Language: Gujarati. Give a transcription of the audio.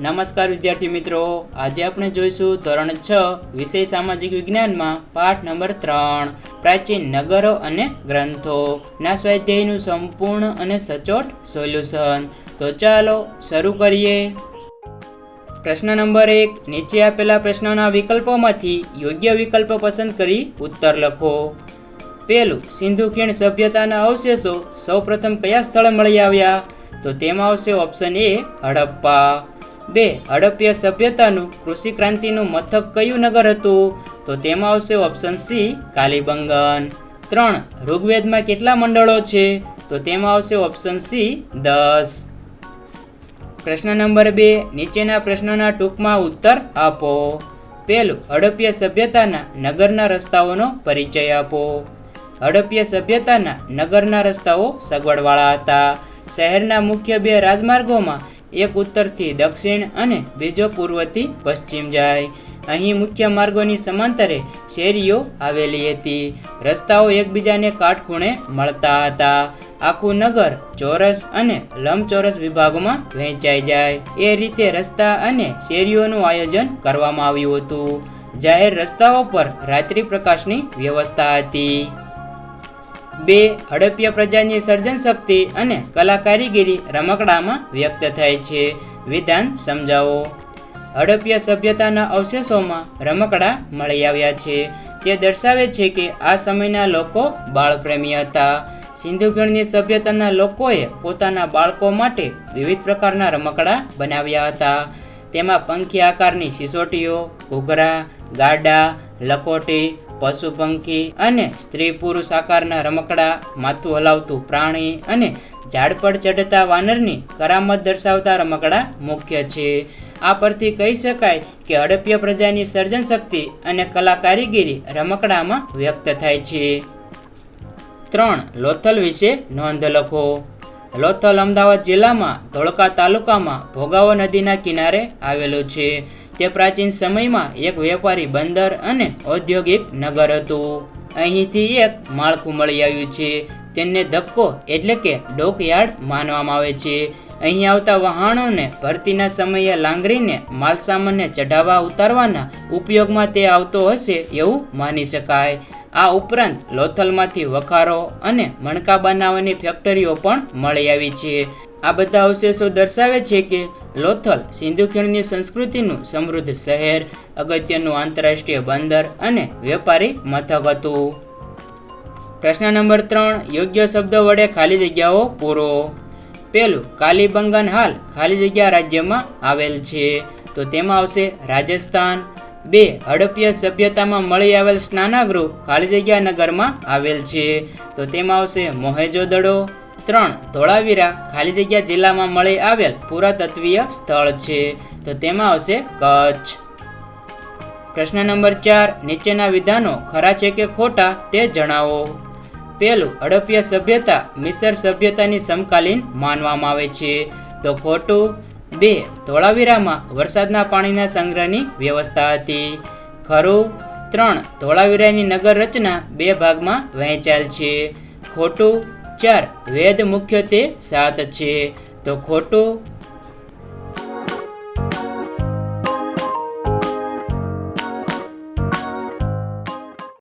નમસ્કાર વિદ્યાર્થી મિત્રો. આજે આપણે જોઈશું ધોરણ છ, વિષય સામાજિક વિજ્ઞાનમાં, પાઠ નંબર ત્રણ, પ્રાચીન નગરો અને ગ્રંથો. ના સ્વાધ્યાયનું સંપૂર્ણ અને સચોટ સોલ્યુશન. તો ચાલો શરૂ કરીએ. પ્રશ્ન નંબર એક, નીચે આપેલા પ્રશ્નોના વિકલ્પોમાંથી યોગ્ય વિકલ્પ પસંદ કરી ઉત્તર લખો. પેલું સિંધુ ખીણ સભ્યતાના અવશેષો સૌપ્રથમ કયા સ્થળે મળી આવ્યા? તો તેમાં આવશે ઓપ્શન એ, હડપ્પા. બે હડપ્પીય સભ્યતાનું કૃષિ ક્રાંતિનું મથક કયું નગર હતું? તો તેમાં આવશે ઓપ્શન સી કાલીબંગન. ત્રણ, ઋગ્વેદમાં કેટલા મંડળો છે? તો તેમાં આવશે ઓપ્શન સી દસ. પ્રશ્ન નંબર બે, નીચેના પ્રશ્નોના ટૂંકમાં ઉત્તર આપો. પહેલું, હડપ્પીય સભ્યતાના નગરના રસ્તાઓનો પરિચય આપો. હડપ્પીય સભ્યતાના નગરના રસ્તાઓ સગવડવાળા હતા. શહેરના મુખ્ય બે રાજમાર્ગોમાં એક ઉત્તરથી દક્ષિણ અને બીજો પૂર્વથી પશ્ચિમ જાય. અહીં મુખ્ય માર્ગોની સમાંતરે શેરીઓ આવેલી હતી. રસ્તાઓ એકબીજાને કાટખૂણે મળતા હતા. આખું નગર ચોરસ અને લંબચોરસ વિભાગોમાં વહેંચાઈ જાય. એ રીતે રસ્તા અને શેરીઓનું આયોજન કરવામાં આવ્યું હતું. જાહેર રસ્તાઓ પર રાત્રિ પ્રકાશની વ્યવસ્થા હતી. બે હડપ્ય પ્રજાની સર્જન શક્તિ અને કલા કારીગરી રમકડામાં વ્યક્ત થાય છે. વિધાન સમજાવો. હડપ્ય સભ્યતાના અવશેષોમાં રમકડા મળી આવ્યા છે. તે દર્શાવે છે કે આ સમયના લોકો બાળપ્રેમી હતા. સિંધુ ખીણની સભ્યતાના લોકોએ પોતાના બાળકો માટે વિવિધ પ્રકારના રમકડા બનાવ્યા હતા. તેમાં પંખી આકારની સિસોટીઓ, ઘૂઘરા, ગાડા, લખોટી પશુ પંખી અને સ્ત્રી પુરુષ આકારના રમકડા, માથું હલાવતું પ્રાણી અને ઝાડ પર ચડતા વાનરની કરામત દર્શાવતા રમકડા મુખ્ય છે. આ પરથી કહી શકાય કે હડપ્ય પ્રજાની સર્જન શક્તિ અને કલા કારીગીરી રમકડામાં વ્યક્ત થાય છે. ત્રણ, લોથલ વિશે નોંધ લખો. લોથલ અમદાવાદ જિલ્લામાં ધોળકા તાલુકામાં ભોગાવો નદીના કિનારે આવેલું છે. તે પ્રાચીન સમયમાં એક વેપારી બંદર અને ઔદ્યોગિક નગર હતું. અહીંથી એક માળખું મળી આવ્યું છે. તેને ધક્કો એટલે કે ડોકયાર્ડ માનવામાં આવે છે. અહીં આવતા વહાણોને ભરતીના સમયે લાંગરીને માલસામાનને ચઢાવવા ઉતારવાના ઉપયોગમાં તે આવતો હશે એવું માની શકાય. આ ઉપરાંત લોથલમાંથી વખારો અને મણકા બનાવવાની ફેક્ટરીઓ પણ મળી આવી છે. આ બધા અવશેષો દર્શાવે છે કે લોથલ સિંધુ ખીણની સંસ્કૃતિનું સમૃદ્ધ શહેર, અગત્યનું આંતરરાષ્ટ્રીય બંદર અને વેપારી મથક હતું. પ્રશ્ન નંબર ત્રણ, યોગ્ય શબ્દ વડે ખાલી જગ્યાઓ પૂરો. પેલું કાલીબંગન હાલ ખાલી જગ્યા રાજ્યમાં આવેલ છે. તો તેમાં આવશે રાજસ્થાન બે હડપ્ય સભ્યતામાં મળી આવેલ સ્નાનાગૃહ ખાલી જગ્યા નગરમાં આવેલ છે. તો તેમાં આવશે મોહેજોદડો ત્રણ ધોળાવીરા ખાલી જગ્યા જિલ્લામાં મળી આવેલ પુરાતત્વીય સ્થળ છે. તો તેમાં આવશે કચ્છ. પ્રશ્ન નંબર ચાર, નીચેના વિધાનો ખરા છે કે ખોટા તે જણાવો. પહેલું હડપ્ય સભ્યતા મિસર સભ્યતાની સમકાલીન માનવામાં આવે છે. તો ખોટું બે, ધોળાવીરામાં વરસાદના પાણીના સંગ્રહની વ્યવસ્થા હતી. ખરું? ત્રણ, ધોળાવીરાની નગર રચના બે ભાગમાં વહેંચાયેલ છે. ખોટું? ચાર, વેદ મુખ્યત્વે સાત છે. તો ખોટું?